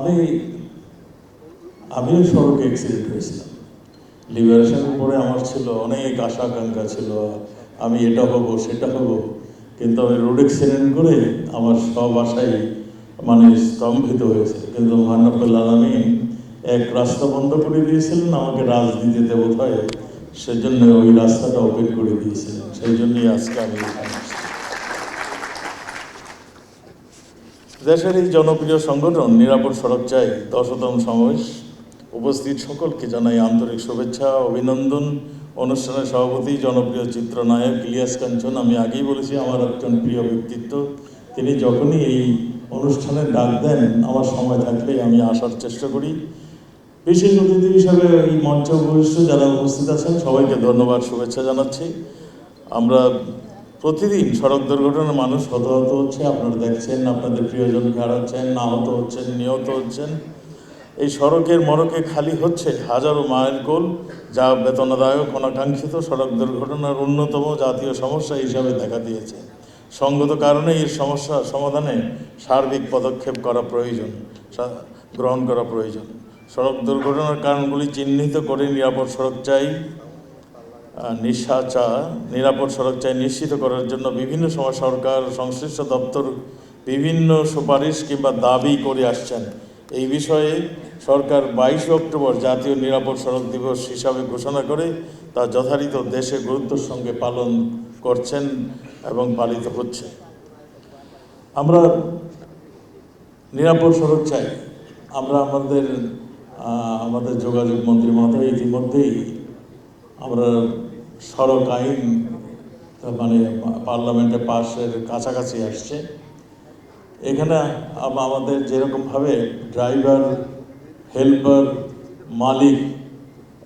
আমি আমিও সড়কে অ্যাক্সিডেন্ট হয়েছিলাম লিবারেশনের পরে আমার ছিল, অনেক আশা আকাঙ্ক্ষা ছিল, আমি এটা হব, সেটা হব। কিন্তু আমি রোড অ্যাক্সিডেন্ট করে আমার সব আশাই মানে স্তম্ভিত হয়েছে কিন্তু মহানবুল আলমী এক রাস্তা বন্ধ করে দিয়েছিলেন, আমাকে রাজনীতিতে বোধ হয়, সেজন্য ওই রাস্তাটা ওপেন করে দিয়েছিলেন। সেই জন্যই আজকে আমি এখানে আসছি। দেশের এই জনপ্রিয় সংগঠন নিরাপদ সড়ক চাই দশতম সমাবেশ উপস্থিত সকলকে জানাই আন্তরিক শুভেচ্ছা, অভিনন্দন। অনুষ্ঠানের সভাপতি জনপ্রিয় চিত্রনায়ক ইলিয়াস কাঞ্চন, আমি আগেই বলেছি আমার একজন প্রিয় ব্যক্তিত্ব। তিনি যখনই এই অনুষ্ঠানে ডাক দেন, আমার সময় থাকলে আমি আসার চেষ্টা করি। বিশেষ অতিথি হিসাবে এই মঞ্চ উপবিষ্ট যারা উপস্থিত আছেন, সবাইকে ধন্যবাদ, শুভেচ্ছা জানাচ্ছি। আমরা প্রতিদিন সড়ক দুর্ঘটনায় মানুষ হতাহত হচ্ছে, আপনারা দেখছেন, আপনাদের প্রিয়জনকে হারাচ্ছেন, আহত হচ্ছেন, নিহত হচ্ছেন। এই সড়কের মরকে খালি হচ্ছে হাজারো মায়ের গোল যা বেতনদায়ক অনাকাঙ্ক্ষিত সড়ক দুর্ঘটনার অন্যতম জাতীয় সমস্যা হিসাবে দেখা দিয়েছে। সঙ্গত কারণে এই সমস্যা সমাধানে সার্বিক পদক্ষেপ করা প্রয়োজন গ্রহণ করা প্রয়োজন। সড়ক দুর্ঘটনার কারণগুলি চিহ্নিত করে নিরাপদ সড়ক চাই। আহ, নিশাচা নিরাপদ সড়ক চাই নিশ্চিত করার জন্য বিভিন্ন সময় সরকার সংশ্লিষ্ট দপ্তর বিভিন্ন সুপারিশ কিংবা দাবি করে আসছেন। এই বিষয়ে সরকার বাইশে অক্টোবর জাতীয় নিরাপদ সড়ক দিবস হিসাবে ঘোষণা করে তা যথারীত দেশে গুরুত্বের সঙ্গে পালন করছেন এবং পালিত হচ্ছে। আমরা নিরাপদ সড়ক চাই আমরা আমাদের আমাদের যোগাযোগ মন্ত্রী মহোদয় ইতিমধ্যেই আমরা সড়ক আইন মানে পার্লামেন্টে পাশের কাছাকাছি আসছে। এখানে আমাদের যেরকমভাবে ড্রাইভার, হেল্পার, মালিক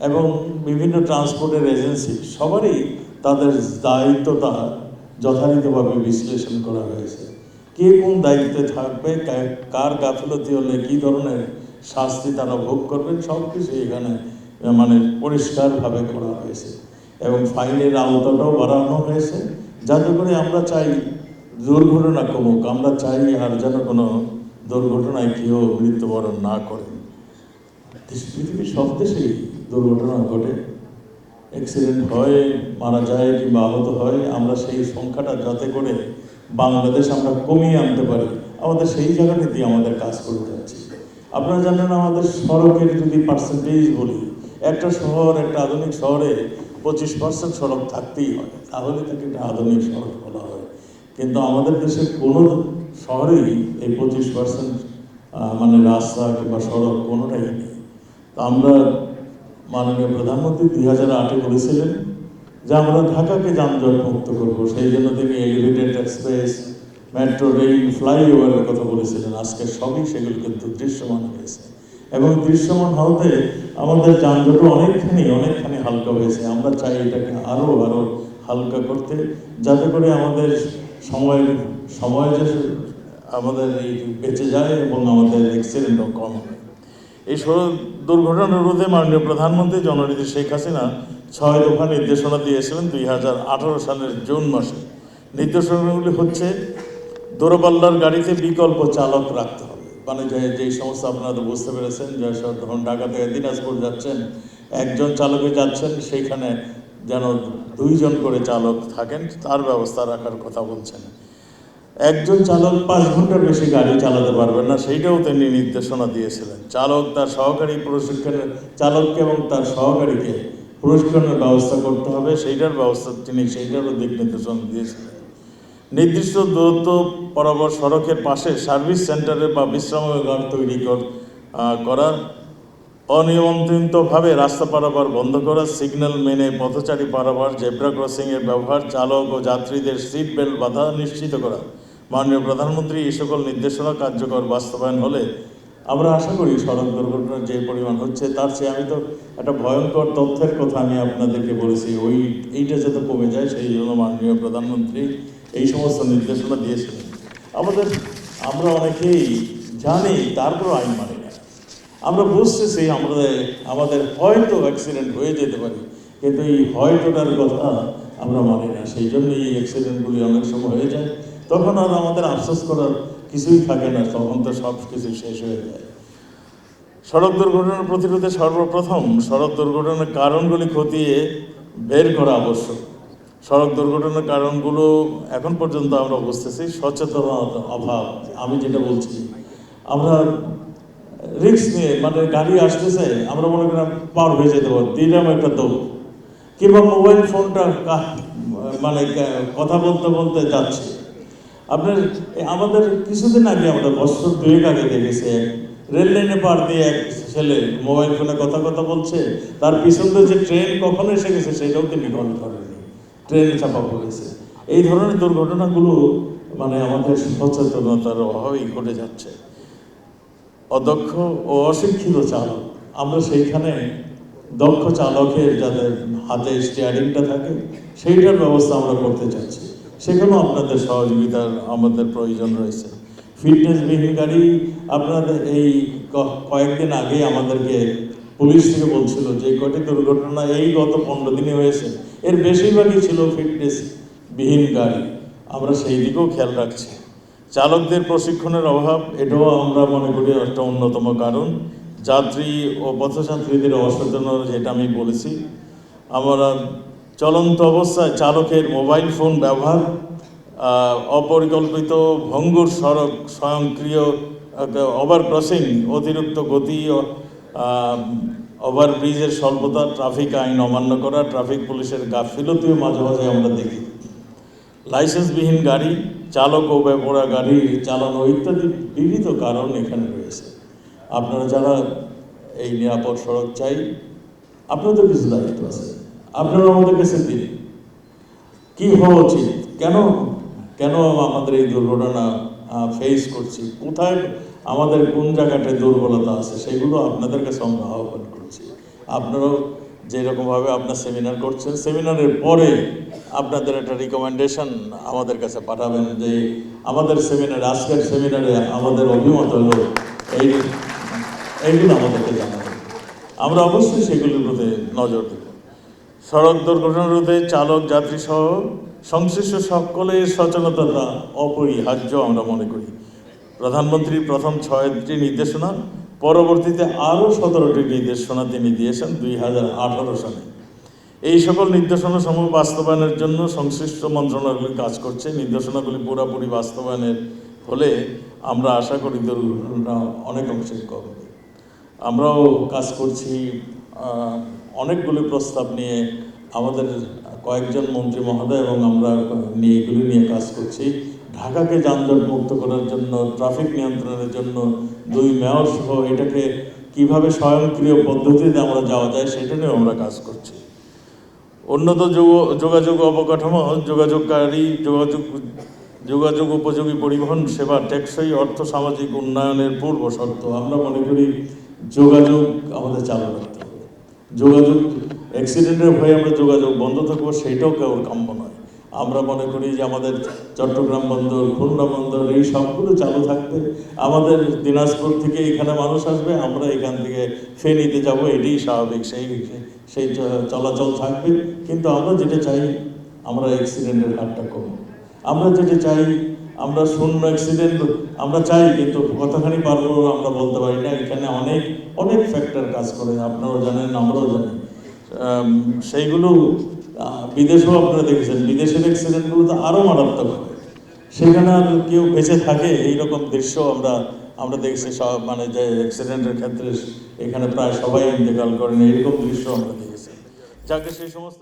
এবং বিভিন্ন ট্রান্সপোর্টের এজেন্সি সবারই তাদের দায়িত্বটা যথাযথভাবে বিশ্লেষণ করা হয়েছে। কে কোন দায়িত্বে থাকবে কার গাফিলতি হলে কী ধরনের শাস্তি তারা ভোগ করবেন সব কিছু এখানে মানে পরিষ্কারভাবে করা হয়েছে। এবং ফাইনের আওতাটাও বাড়ানো হয়েছে। যাতে করে আমরা চাই দুর্ঘটনা কমুক, আমরা চাই আর যেন কোনো দুর্ঘটনায় কেউ মৃত্যুবরণ না করে। পৃথিবীর সব দেশেই দুর্ঘটনা ঘটে। অ্যাক্সিডেন্ট হয়, মারা যায় কিংবা আহত হয়, আমরা সেই সংখ্যাটা যাতে করে বাংলাদেশ আমরা কমিয়ে আনতে পারি। আমাদের সেই জায়গাটাতেই আমাদের কাজ করে যাচ্ছি। আপনারা জানেন আমাদের সড়কের যদি পার্সেন্টেজ বলি, একটা শহর, একটা আধুনিক শহরে পঁচিশ পার্সেন্ট সড়ক থাকতেই হয়। তাহলে তাকে একটা আধুনিক সড়ক বলা হয়। কিন্তু আমাদের দেশের কোনো শহরেই এই পঁচিশ পার্সেন্ট মানে রাস্তা কিংবা সড়ক কোনোটাই নেই। তো আমরা মাননীয় প্রধানমন্ত্রী দুই হাজার আটে বলেছিলেন যে আমরা ঢাকাকে যানজট মুক্ত করব। সেই জন্য তিনি এলিভেটেড এক্সপ্রেস মেট্রো রেল ফ্লাইওভারের কথা বলেছিলেন। আজকে সবই সেগুলো কিন্তু দৃশ্যমান হয়েছে। এবং দৃশ্যমান হওয়াতে আমাদের যানজটও অনেকখানি অনেকখানি হালকা হয়েছে। আমরা চাই এটাকে আরও আরও হালকা করতে, যাতে করে আমাদের সময় সময় যে আমাদের এই বেঁচে যায় এবং আমাদের অ্যাক্সিডেন্টও কম হয়। এই সড়ক দুর্ঘটনা রোধে মাননীয় প্রধানমন্ত্রী জননেত্রী শেখ হাসিনা ছয় দফা নির্দেশনা দিয়েছিলেন দুই হাজার আঠারো সালের জুন মাসে। নির্দেশনাগুলি হচ্ছে, দূরপাল্লার গাড়িতে বিকল্প চালক রাখতে হবে। মানে যে যেই সমস্ত আপনারা তো বুঝতে পেরেছেন, যে ধরুন ঢাকা থেকে দিনাজপুর যাচ্ছেন, একজন চালকে যাচ্ছেন সেইখানে যেন দুইজন করে চালক থাকেন, তার ব্যবস্থা রাখার কথা বলছেন। একজন চালক পাঁচ ঘণ্টার বেশি গাড়ি চালাতে পারবেন না, সেইটাও তিনি নির্দেশনা দিয়েছিলেন। চালক তার সহকারী প্রশিক্ষণের, চালককে এবং তার সহকারীকে প্রশিক্ষণের ব্যবস্থা করতে হবে, সেইটার ব্যবস্থা তিনি, সেইটারও দিক নির্দেশনা দিয়েছিলেন। নির্দিষ্ট দূরত্ব বরাবর সড়কের পাশে সার্ভিস সেন্টারে বা বিশ্রামাগার তৈরি কর আহ, অনিয়ন্ত্রিতভাবে রাস্তা পারাপার বন্ধ করা সিগন্যাল মেনে পথচারী পারাপার জেব্রা ক্রসিংয়ের ব্যবহার চালক ও যাত্রীদের সিট বেল্ট বাধা নিশ্চিত করা। মাননীয় প্রধানমন্ত্রী এই সকল নির্দেশনা কার্যকর বাস্তবায়ন হলে আমরা আশা করি সড়ক দুর্ঘটনার যে পরিমাণ হচ্ছে তার চেয়ে আমি তো একটা ভয়ঙ্কর তথ্যের কথা আমি আপনাদেরকে বলেছি। ওই এইটা যাতে কমে যায় সেই জন্য মাননীয় প্রধানমন্ত্রী এই সমস্ত নির্দেশনা দিয়েছিলেন। আমাদের, আমরা অনেকেই জানি তারপর আইন মানি না। আমরা বুঝতেছি আমাদের আমাদের হয়তো অ্যাক্সিডেন্ট হয়ে যেতে পারি, কিন্তু এই হয়তোটার কথা আমরা মানি না। সেই জন্য এই অ্যাক্সিডেন্টগুলি অনেক সময় হয়ে যায়। তখন আর আমাদের আফসোস করার কিছুই থাকে না, তখন তো সব কিছু শেষ হয়ে যায়। সড়ক দুর্ঘটনা প্রতিরোধে সর্বপ্রথম সড়ক দুর্ঘটনার কারণগুলি খতিয়ে বের করা আবশ্যক। সড়ক দুর্ঘটনার কারণগুলো এখন পর্যন্ত আমরা বুঝতেছি। সচেতনতা অভাব, আমি যেটা বলছি। আমরা রিক্স নিয়ে মানে গাড়ি আসতেছে, আমরা মনে করি পার হয়ে যেতে পারব দিলাম একটা দৌড় কিংবা মোবাইল ফোনটা মানে কথা বলতে বলতে যাচ্ছে। আপনার আমাদের কিছুদিন আগে আমরা বছর দুয়েক আগে দেখেছি, রেল লাইনে পার দিয়ে এক ছেলে মোবাইল ফোনে কথা কথা বলছে, তার পিছন দিয়ে যে ট্রেন কখন এসে গেছে সেটাও তিনি গণ করেনি। ট্রেন চাপা পড়েছে। এই ধরনের দুর্ঘটনাগুলো মানে আমাদের সচেতনতার অভাবেই ঘটে যাচ্ছে। অদক্ষ ও অশিক্ষিত চালক, আমরা সেইখানে দক্ষ চালকের যাদের হাতে স্টিয়ারিংটা থাকে, সেইটার ব্যবস্থা আমরা করতে চাচ্ছি। সেখানেও আপনাদের সহযোগিতার আমাদের প্রয়োজন রয়েছে। ফিটনেস ফিটনেসবিহীন গাড়ি আপনাদের এই কয়েকদিন আগে আমাদেরকে পুলিশ থেকে বলছিল যে কটি দুর্ঘটনা এই গত পনেরো দিনে হয়েছে। এর বেশিরভাগই ছিল ফিটনেসবিহীন গাড়ি। আমরা সেই দিকেও খেয়াল রাখছি। চালকদের প্রশিক্ষণের অভাব, এটাও আমরা মনে করি একটা অন্যতম কারণ। যাত্রী ও পথযাত্রীদের অসচেতনতা, যেটা আমি বলেছি। আমরা চলন্ত অবস্থায় চালকের মোবাইল ফোন ব্যবহার অপরিকল্পিত ভঙ্গুর সড়ক, স্বয়ংক্রিয় ওভার ক্রসিং অতিরিক্ত গতি ওভার ব্রিজের স্বল্পতা, ট্রাফিক আইন অমান্য করা, ট্রাফিক পুলিশের গাফিলতিও মাঝে মাঝে আমরা দেখি। লাইসেন্সবিহীন গাড়ি, চালক ও বেপরা গাড়ি চালানো ইত্যাদি বিবিধ কারণ এখানে রয়েছে। আপনারা যারা এই নিরাপদ সড়ক চাই, আপনাদের কিছু দায়িত্ব আছে। আপনারা আমাদের কাছে দিন। কি হওয়া উচিত? কেন কেন আমাদের এই দুর্ঘটনা ফেস করছি? কোথায় আমাদের কোন জায়গাটায় দুর্বলতা আছে সেগুলো আপনাদের কাছে আমরা আহ্বান করছি। আপনারাও যেরকমভাবে আপনার সেমিনার করছেন সেমিনারের পরে আপনাদের একটা রিকমেন্ডেশন আমাদের কাছে পাঠাবেন যে আমাদের সেমিনার আজকের সেমিনারে আমাদের অভিমত হলো এই, এইগুলো আমাদেরকে জানাবেন। আমরা অবশ্যই সেগুলির প্রতি নজর দেব। সড়ক দুর্ঘটনা রোধে চালক যাত্রী সহ সংশ্লিষ্ট সকলের সচেতনতা অপরিহার্য আমরা মনে করি। প্রধানমন্ত্রীর প্রথম ছয়টি নির্দেশনা, পরবর্তীতে আরও সতেরোটি নির্দেশনা তিনি দিয়েছেন দুই হাজার আঠারো সালে। এই সকল নির্দেশনা সমূহ বাস্তবায়নের জন্য সংশ্লিষ্ট মন্ত্রণালয়গুলি কাজ করছে। নির্দেশনাগুলি পুরোপুরি বাস্তবায়নের হলে আমরা আশা করি দুর্ঘটনা অনেক অংশে কমবে আমরাও কাজ করছি অনেকগুলি প্রস্তাব নিয়ে আমাদের কয়েকজন মন্ত্রী মহোদয় এবং আমরা নিয়ে এগুলি নিয়ে কাজ করছি। ঢাকাকে যানজট মুক্ত করার জন্য ট্রাফিক নিয়ন্ত্রণের জন্য, দুই মেয়র সহ এটাকে কীভাবে স্বয়ংক্রিয় পদ্ধতিতে আমরা যাওয়া যায় সেটা নিয়েও আমরা কাজ করছি। উন্নত যোগ- যোগাযোগ অবকাঠামো, যোগাযোগকারী, যোগাযোগ যোগাযোগ উপযোগী পরিবহন সেবা টেকসই অর্থ সামাজিক উন্নয়নের পূর্ব শর্ত। আমরা মনে করি যোগাযোগ আমাদের চালু রাখতে হবে। যোগাযোগ অ্যাক্সিডেন্টের ভয়ে আমরা যোগাযোগ বন্ধ থাকব সেইটাও কেউ কাম্য নয়। আমরা মনে করি যে আমাদের চট্টগ্রাম বন্দর, খুলনা বন্দর, এই সবগুলো চালু থাকবে আমাদের দিনাজপুর থেকে এখানে মানুষ আসবে, আমরা এখান থেকে ফেনীতে যাব, এটাই স্বাভাবিক, সেই সেই চলাচল থাকবে। কিন্তু আমরা যেটা চাই, আমরা অ্যাক্সিডেন্টের হারটা কম আমরা যেটা চাই, আমরা শূন্য অ্যাক্সিডেন্ট আমরা চাই, কিন্তু কতখানি পারব আমরা বলতে পারি না। এখানে অনেক অনেক ফ্যাক্টর কাজ করে, আপনারাও জানেন, আমরাও জানি। সেইগুলো বিদেশেও আপনারা দেখেছেন বিদেশের অ্যাক্সিডেন্টগুলো তো আরও মারাত্মক সেখানে আর কেউ বেঁচে থাকে, এইরকম দৃশ্য আমরা আমরা দেখেছি, সব মানে যে অ্যাক্সিডেন্টের ক্ষেত্রে এখানে প্রায় সবাই ইন্তেকাল করেন, এইরকম দৃশ্য আমরা দেখেছি। যাকে সেই সমস্ত